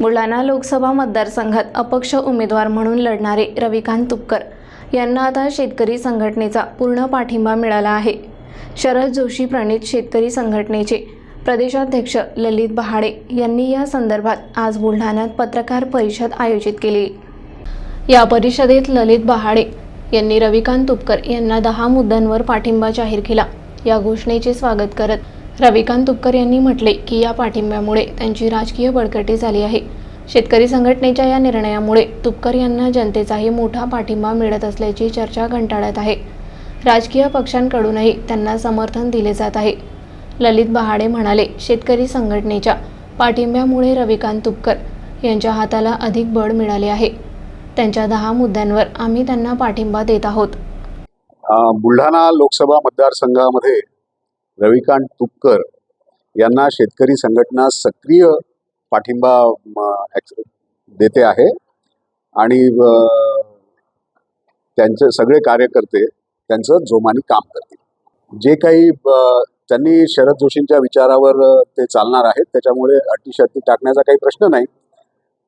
बुलढाणा लोकसभा मतदारसंघात अपक्ष उमेदवार म्हणून लढणारे रविकांत तुपकर यांना आता शेतकरी संघटनेचा पूर्ण पाठिंबा मिळाला आहे. शरद जोशी प्रणित शेतकरी संघटनेचे प्रदेशाध्यक्ष ललित बहाडे यांनी या संदर्भात आज बुलढाण्यात पत्रकार परिषद आयोजित केली. या परिषदेत ललित बहाडे यांनी रविकांत तुपकर यांना दहा मुद्द्यांवर पाठिंबा जाहीर केला. या घोषणेचे स्वागत करत रविकांत तुपकर यांनी म्हटले की या पाठिंब्यामुळे त्यांची राजकीय बळकटी झाली आहे. शेतकरी संघटनेच्या या निर्णयामुळे तुपकर यांना जनतेचाही मोठा पाठिंबा मिळत असल्याची चर्चा घंटाळत आहे. राजकीय पक्षांकडूनही त्यांना समर्थन दिले जात आहे. ललित बहाडे म्हणाले शेतकरी संघटनेच्या पाठिंब्यामुळे रविकांत तुपकर यांच्या हाताला अधिक बळ मिळाले आहे. त्यांच्या दहा मुद्द्यांवर आम्ही त्यांना पाठिंबा देत आहोत. बुलढाणा लोकसभा मतदारसंघामध्ये रविकांत तुपकर यांना शेतकरी संघटना सक्रिय पाठिंबा देते आहे. आणि त्यांचे सगळे कार्यकर्ते त्यांचं जोमाने काम करतील. जे काही त्यांनी शरद जोशींच्या विचारावर ते चालणार आहेत त्याच्यामुळे अटी शर्ती टाकण्याचा काही प्रश्न नाही.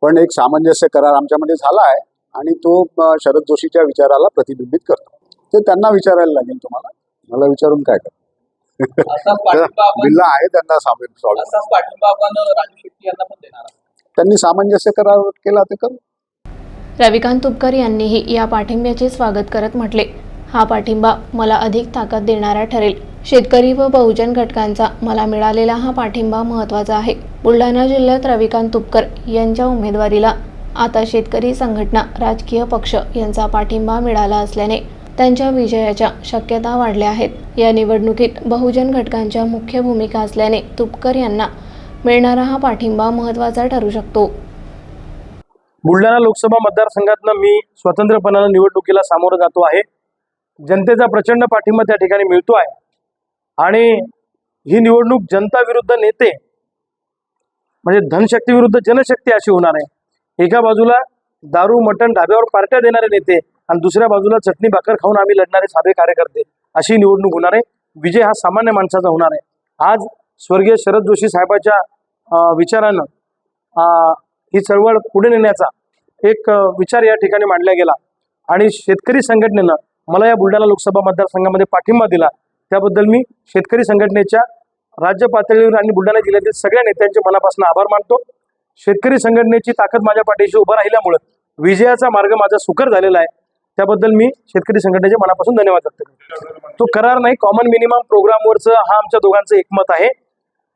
पण एक सामंजस्य करार आमच्यामध्ये झाला आहे आणि तो शरद जोशीच्या विचाराला प्रतिबिंबित करतो. ते त्यांना विचारायला लागेल तुम्हाला. मला विचारून काय करतो बिल्ला आहे त्यांना सामील. त्यांनी सामंजस्य करार केला ते करू. रविकांत तुपकर यांनीही या पाठिंब्याचे स्वागत करत म्हटले. हा पाठिंबा मला अधिक ताकद देणारा ठरेल. शेतकरी व बहुजन घटकांचा मला मिळालेला हा पाठिंबा महत्त्वाचा आहे. बुलढाणा जिल्ह्यात रविकांत तुपकर यांच्या उमेदवारीला आता शेतकरी संघटना राजकीय पक्ष यांचा पाठिंबा मिळाला असल्याने त्यांच्या विजयाच्या शक्यता वाढल्या आहेत. या निवडणुकीत बहुजन घटकांच्या मुख्य भूमिका असल्याने तुपकर यांना मिळणारा हा पाठिंबा महत्त्वाचा ठरू शकतो. बुलढाणा लोकसभा मतदारसंघातनं मी स्वतंत्रपणानं निवडणुकीला सामोरं जातो आहे. जनतेचा प्रचंड पाठिंबा त्या ठिकाणी मिळतो आहे. आणि ही निवडणूक जनता विरुद्ध नेते म्हणजे धनशक्ती विरुद्ध जनशक्ती अशी होणार आहे. एका बाजूला दारू मटण ढाब्यावर पार्ट्या देणारे नेते आणि दुसऱ्या बाजूला चटणी भाकर खाऊन आम्ही लढणारे साधे कार्यकर्ते. अशी निवडणूक होणार आहे. विजय हा सामान्य माणसाचा होणार आहे. आज स्वर्गीय शरद जोशी साहेबाच्या विचारानं ही चळवळ पुढे नेण्याचा एक विचार या ठिकाणी मांडला गेला. आणि शेतकरी संघटनेनं मला या बुलढाणा लोकसभा मतदारसंघामध्ये पाठिंबा दिला. त्याबद्दल मी शेतकरी संघटनेच्या राज्य पातळीवर आणि बुलढाणा जिल्ह्यातील सगळ्या नेत्यांचे मनापासून आभार मानतो. शेतकरी संघटनेची ताकद माझ्या पाठीशी उभं राहिल्यामुळं विजयाचा मार्ग माझा सुकर झालेला आहे. त्याबद्दल मी शेतकरी संघटनेचे मनापासून धन्यवाद व्यक्त करतो. तो करार नाही कॉमन मिनिमम प्रोग्रामवरचं हा आमच्या दोघांचं एकमत आहे.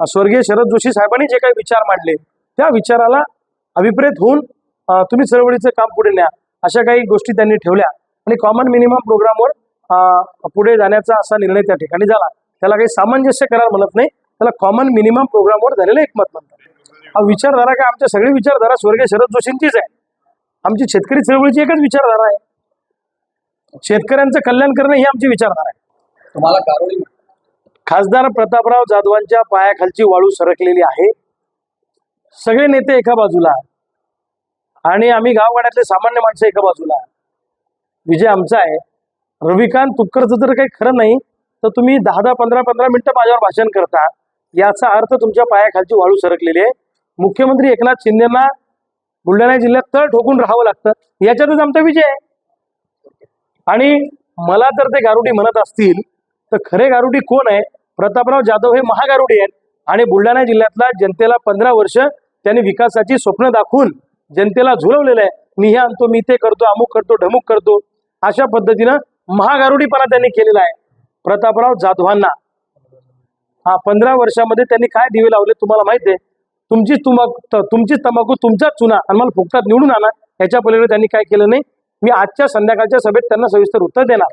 स्वर्गीय शरद जोशी साहेबांनी जे काही विचार मांडले त्या विचाराला अभिप्रेत होऊन तुम्ही चळवळीचं काम पुढे न्या अशा काही गोष्टी त्यांनी ठेवल्या आणि कॉमन मिनिमम प्रोग्रामवर पुढे जाण्याचा असा निर्णय त्या ठिकाणी झाला. त्याला काही सामंजस्य करार म्हणत नाही त्याला कॉमन मिनिमम प्रोग्रामवर झालेलं एकमत म्हणतात. विचारधारा काय? आमच्या सगळी विचारधारा स्वर्गीय शरद जोशींचीच आहे. आमची शेतकरी चळवळीची एकच विचारधारा आहे. शेतकऱ्यांचं कल्याण करणं ही आमची विचारधारा आहे. तुम्हाला खासदार प्रतापराव जाधवांच्या पायाखालची वाळू सरकलेली आहे. सगळे नेते एका बाजूला. आणि आम्ही गावगाड्यातले सामान्य माणसं एका बाजूला. विजय आमचा आहे. रविकांत तुपकरचं जर काही खरं नाही तर तुम्ही दहा दहा पंधरा पंधरा मिनिटं माझ्यावर भाषण करता. याचा अर्थ तुमच्या पायाखालची वाळू सरकलेली आहे. मुख्यमंत्री एकनाथ शिंदेना बुलढाणा जिल्ह्यात तळ ठोकून राहावं लागतं. याच्यातच आमचा विजय आहे. आणि मला तर ते गारुडी म्हणत असतील तर खरे गारुडी कोण आहे? प्रतापराव जाधव हे महागारुडी आहेत. आणि बुलढाणा जिल्ह्यातला जनतेला पंधरा वर्ष त्यांनी विकासाची स्वप्न दाखवून जनतेला झुलवलेलं आहे. मी हे आणतो मी ते करतो अमुक करतो ढमुक करतो. अशा पद्धतीनं महागारुडीपणा त्यांनी केलेला आहे. प्रतापराव जाधवांना. हा पंधरा वर्षामध्ये त्यांनी काय दिवे लावले तुम्हाला माहिती आहे? तुमचीच तुमक तुमची तुमचीच तंबाखू तुमचाच चुना आणि मला फुकटात निवडून आणा. याच्या पलीकडे त्यांनी काय केलं नाही? मी आजच्या संध्याकाळच्या सभेत त्यांना सविस्तर उत्तर देणार.